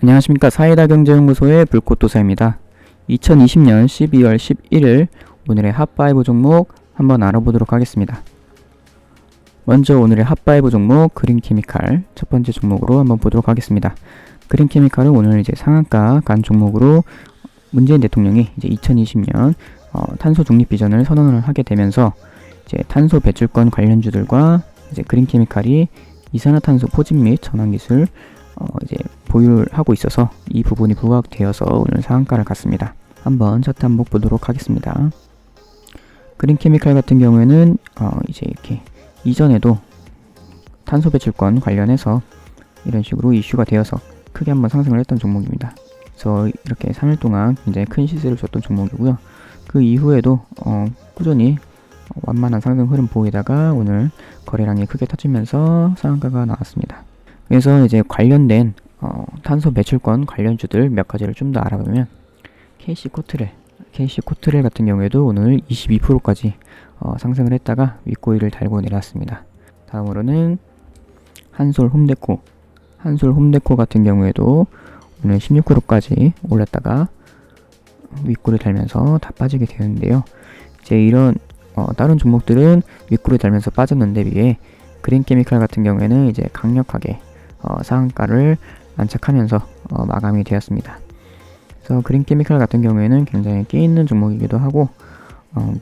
안녕하십니까 사이다 경제연구소의 불꽃도사입니다. 2020년 12월 11일 오늘의 핫바이브 종목 한번 알아보도록 하겠습니다. 먼저 오늘의 핫바이브 종목 그린케미칼 첫 번째 종목으로 한번 보도록 하겠습니다. 그린케미칼은 오늘 이제 상한가 간 종목으로 문재인 대통령이 이제 2020년 어, 탄소 중립 비전을 선언을 하게 되면서 이제 탄소 배출권 관련주들과 이제 그린케미칼이 이산화탄소 포집 및 전환 기술 어, 이제 보유를 하고 있어서 이 부분이 부각되어서 오늘 상한가를 갔습니다. 한번 차트 한번 보도록 하겠습니다. 그린 케미칼 같은 경우에는 어, 이제 이렇게 이전에도 탄소 배출권 관련해서 이런 식으로 이슈가 되어서 크게 한번 상승을 했던 종목입니다. 그래서 이렇게 3일 동안 굉장히 큰 시세를 줬던 종목이고요. 그 이후에도 어, 꾸준히 완만한 상승 흐름 보이다가 오늘 거래량이 크게 터지면서 상한가가 나왔습니다. 그래서 이제 관련된 어, 탄소 배출권 관련주들 몇 가지를 좀 더 알아보면 KC 코트렐, KC 코트렐 같은 경우에도 오늘 22%까지 어, 상승을 했다가 윗꼬리를 달고 내렸습니다. 다음으로는 한솔 홈데코, 한솔 홈데코 같은 경우에도 오늘 16%까지 올랐다가 윗꼬리 달면서 다 빠지게 되는데요. 이제 이런 어, 다른 종목들은 윗꼬리 달면서 빠졌는데 위에 그린 케미칼 같은 경우에는 이제 강력하게 어, 상한가를 안착하면서 어, 마감이 되었습니다. 그래서 그린 케미칼 같은 경우에는 굉장히 끼 있는 종목이기도 하고 어,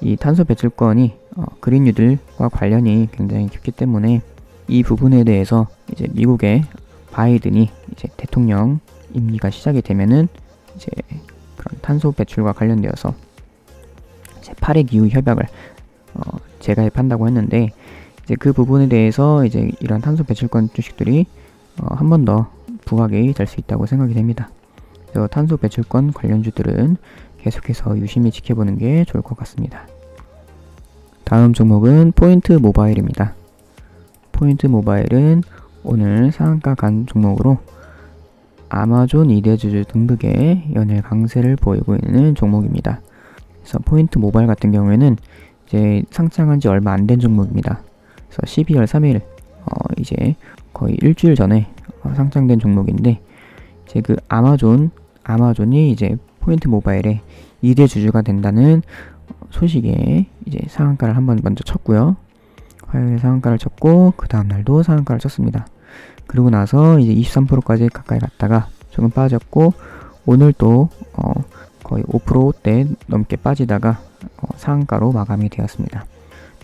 이 탄소 배출권이 어, 그린 유들과 관련이 굉장히 깊기 때문에 이 부분에 대해서 이제 미국의 바이든이 이제 대통령 임기가 시작이 되면은 이제 그런 탄소 배출과 관련되어서 이제 파리 기후 협약을 어, 재가입한다고 했는데 이제 그 부분에 대해서 이제 이런 탄소 배출권 주식들이 어, 한 번 더 부각이 될 수 있다고 생각이 됩니다. 그래서 탄소 배출권 관련주들은 계속해서 유심히 지켜보는 게 좋을 것 같습니다. 다음 종목은 포인트 모바일입니다. 포인트 모바일은 오늘 상한가 간 종목으로 아마존 이대주주 등극에 연일 강세를 보이고 있는 종목입니다. 그래서 포인트 모바일 같은 경우에는 이제 상장한 지 얼마 안 된 종목입니다. 그래서 12월 3일 어 이제 거의 일주일 전에 어 상장된 종목인데 이제 그 아마존 아마존이 이제 포인트 모바일의 2대 주주가 된다는 소식에 이제 상한가를 한번 먼저 쳤고요. 화요일에 상한가를 쳤고 그 다음 날도 상한가를 쳤습니다. 그리고 나서 이제 23%까지 가까이 갔다가 조금 빠졌고 오늘 또 어 거의 5%대 넘게 빠지다가 어 상한가로 마감이 되었습니다.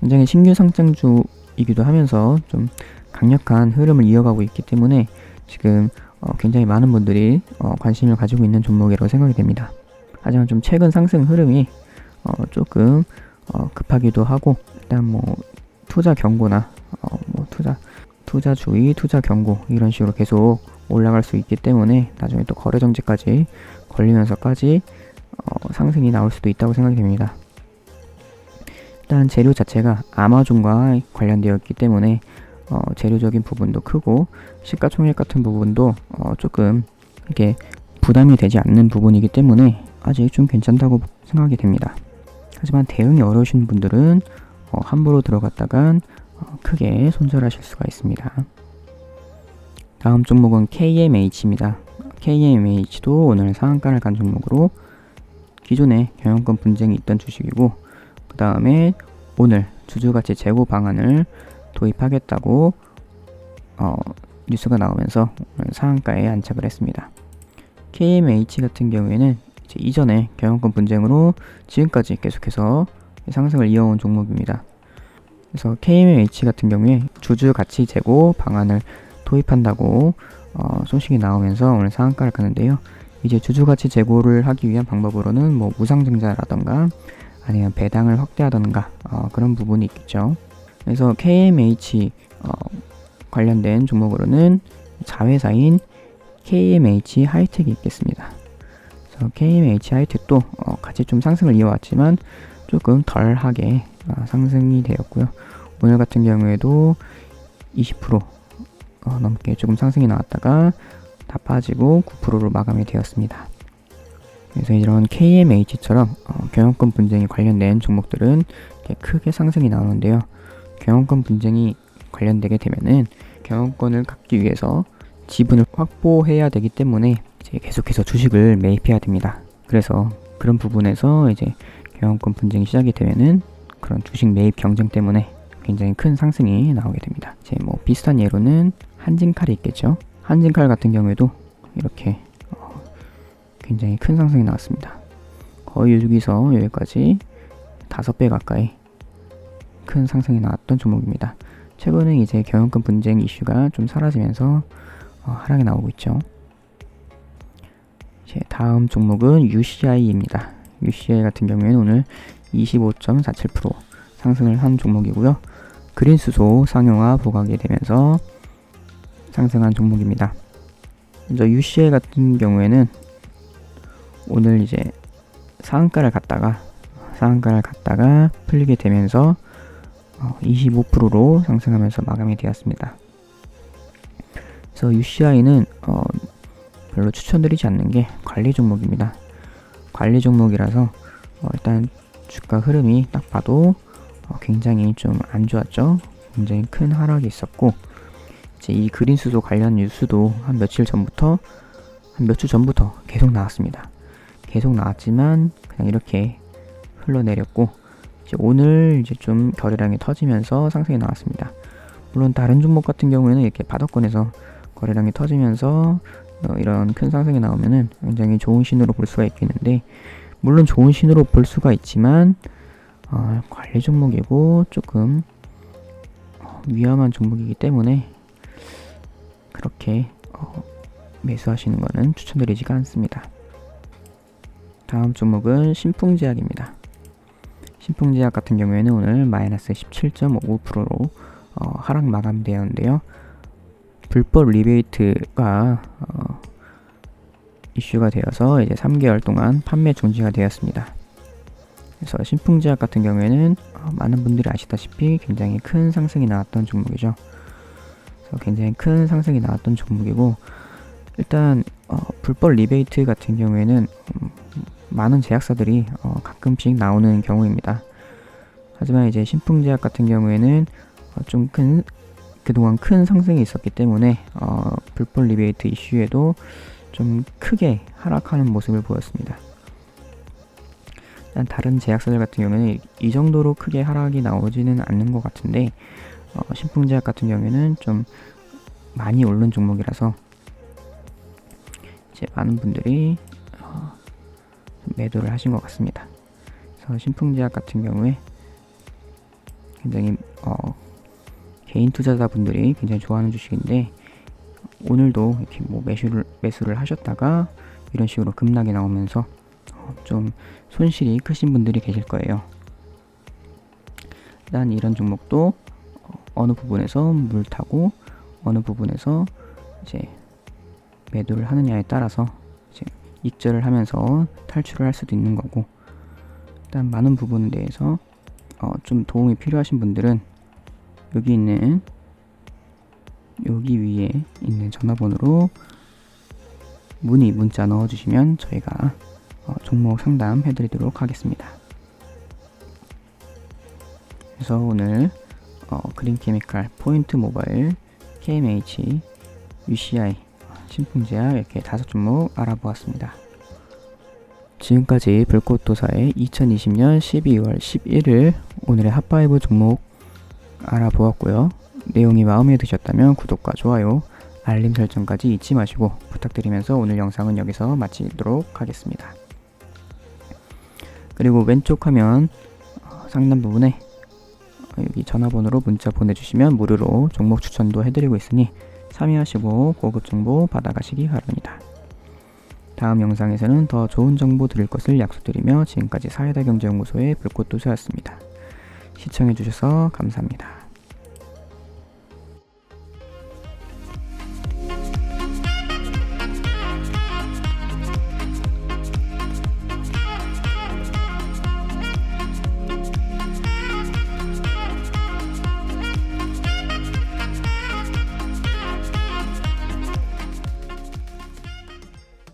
굉장히 신규 상장주이기도 하면서 좀 강력한 흐름을 이어가고 있기 때문에 지금 어 굉장히 많은 분들이 어 관심을 가지고 있는 종목이라고 생각이 됩니다. 하지만 좀 최근 상승 흐름이 어 조금 어 급하기도 하고 일단 뭐 투자 경고나 어 뭐 투자 투자 주의, 투자 경고 이런 식으로 계속 올라갈 수 있기 때문에 나중에 또 거래 정지까지 걸리면서까지 어, 상승이 나올 수도 있다고 생각이 됩니다. 일단 재료 자체가 아마존과 관련되어 있기 때문에 어, 재료적인 부분도 크고 시가총액 같은 부분도 어, 조금 이렇게 부담이 되지 않는 부분이기 때문에 아직 좀 괜찮다고 생각이 됩니다. 하지만 대응이 어려우신 분들은 어, 함부로 들어갔다간 어, 크게 손절하실 수가 있습니다. 다음 종목은 KMH입니다. KMH도 오늘 상한가를 간 종목으로 기존에 경영권 분쟁이 있던 주식이고 그 다음에 오늘 주주가치 재고 방안을 도입하겠다고 어, 뉴스가 나오면서 상한가에 안착을 했습니다. KMH 같은 경우에는 이전에 경영권 분쟁으로 지금까지 계속해서 상승을 이어온 종목입니다. 그래서 KMH 같은 경우에 주주 가치 재고 방안을 도입한다고 어, 소식이 나오면서 오늘 상한가를 가는데요. 이제 주주 가치 재고를 하기 위한 방법으로는 뭐 무상증자라던가 아니면 배당을 확대하던가 어, 그런 부분이 있겠죠. 그래서 KMH 어, 관련된 종목으로는 자회사인 KMH 하이텍이 있겠습니다. 그래서 KMH 하이텍도 어, 같이 좀 상승을 이어왔지만 조금 덜하게 어, 상승이 되었고요. 오늘 같은 경우에도 20% 어, 넘게 조금 상승이 나왔다가 다 빠지고 9%로 마감이 되었습니다. 그래서 이런 KMH처럼 어, 경영권 분쟁이 관련된 종목들은 크게 상승이 나오는데요. 경영권 분쟁이 관련되게 되면은 경영권을 갖기 위해서 지분을 확보해야 되기 때문에 이제 계속해서 주식을 매입해야 됩니다. 그래서 그런 부분에서 이제 경영권 분쟁이 시작이 되면은 그런 주식 매입 경쟁 때문에 굉장히 큰 상승이 나오게 됩니다. 이제 뭐 비슷한 예로는 한진칼이 있겠죠. 한진칼 같은 경우에도 이렇게 어, 굉장히 큰 상승이 나왔습니다. 거의 여기서 여기까지 다섯 배 가까이 큰 상승이 나왔던 종목입니다. 최근에 이제 경영권 분쟁 이슈가 좀 사라지면서 어, 하락이 나오고 있죠. 이제 다음 종목은 UCI입니다. UCI 같은 경우에는 오늘 25.47% 상승을 한 종목이고요. 그린 수소 상용화 부각이 되면서 상승한 종목입니다. 먼저 UCI 같은 경우에는 오늘 이제 상한가를 갔다가 상한가를 갔다가 풀리게 되면서 어, 25%로 상승하면서 마감이 되었습니다. 그래서 UCI는 어, 별로 추천드리지 않는 게 관리 종목입니다. 관리 종목이라서 어, 일단 주가 흐름이 딱 봐도 어, 굉장히 좀 안 좋았죠. 굉장히 큰 하락이 있었고 이제 이 그린 수소 관련 뉴스도 한 며칠 전부터 한 몇 주 전부터 계속 나왔습니다. 계속 나왔지만 그냥 이렇게 흘러내렸고 이제 오늘 이제 좀 거래량이 터지면서 상승이 나왔습니다. 물론 다른 종목 같은 경우에는 이렇게 바닥권에서 거래량이 터지면서 어, 이런 큰 상승이 나오면은 굉장히 좋은 신호로 볼 수가 있겠는데 물론 좋은 신호로 볼 수가 있지만 어, 관리 종목이고 조금 어, 위험한 종목이기 때문에 그렇게 어, 매수하시는 것은 추천드리지가 않습니다. 다음 종목은 신풍제약입니다. 신풍제약 같은 경우에는 오늘 마이너스 17.5%로 어, 하락 마감되었는데요. 불법 리베이트가 어, 이슈가 되어서 이제 3개월 동안 판매 중지가 되었습니다. 그래서 신풍제약 같은 경우에는 어, 많은 분들이 아시다시피 굉장히 큰 상승이 나왔던 종목이죠. 그래서 굉장히 큰 상승이 나왔던 종목이고 일단 어, 불법 리베이트 같은 경우에는 음, 많은 제약사들이 어, 가끔씩 나오는 경우입니다. 하지만 이제 신풍 제약 같은 경우에는 어, 좀큰 그동안 큰 상승이 있었기 때문에 어, 불법 리베이트 이슈에도 좀 크게 하락하는 모습을 보였습니다. 다른 제약사들 같은 경우에는 이 정도로 크게 하락이 나오지는 않는 것 같은데 어, 신풍 제약 같은 경우에는 좀 많이 오른 종목이라서 이제 많은 분들이 어, 매도를 하신 것 같습니다. 그래서 신풍제약 같은 경우에 굉장히 어, 개인 투자자 분들이 굉장히 좋아하는 주식인데 오늘도 이렇게 뭐 매수를 매수를 하셨다가 이런 식으로 급락이 나오면서 어, 좀 손실이 크신 분들이 계실 거예요. 일단 이런 종목도 어, 어느 부분에서 물 타고 어느 부분에서 이제 매도를 하느냐에 따라서 익절을 하면서 탈출을 할 수도 있는 거고 일단 많은 부분에 대해서 어, 좀 도움이 필요하신 분들은 여기 있는 여기 위에 있는 전화번호로 문의 문자 넣어주시면 저희가 어, 종목 상담 해드리도록 하겠습니다. 그래서 오늘 어, 그린 케미칼, 포인트 모바일, KMH, UCI, 신풍제약 이렇게 다섯 종목 알아보았습니다. 지금까지 불꽃도사의 2020년 12월 11일 오늘의 핫바이브 종목 알아보았고요. 내용이 마음에 드셨다면 구독과 좋아요, 알림 설정까지 잊지 마시고 부탁드리면서 오늘 영상은 여기서 마치도록 하겠습니다. 그리고 왼쪽 화면 어, 상단 부분에 어, 여기 전화번호로 문자 보내주시면 무료로 종목 추천도 해드리고 있으니 참여하시고 고급 정보 받아가시기 바랍니다. 다음 영상에서는 더 좋은 정보 드릴 것을 약속드리며 지금까지 사회다경제연구소의 불꽃도서였습니다. 시청해주셔서 감사합니다.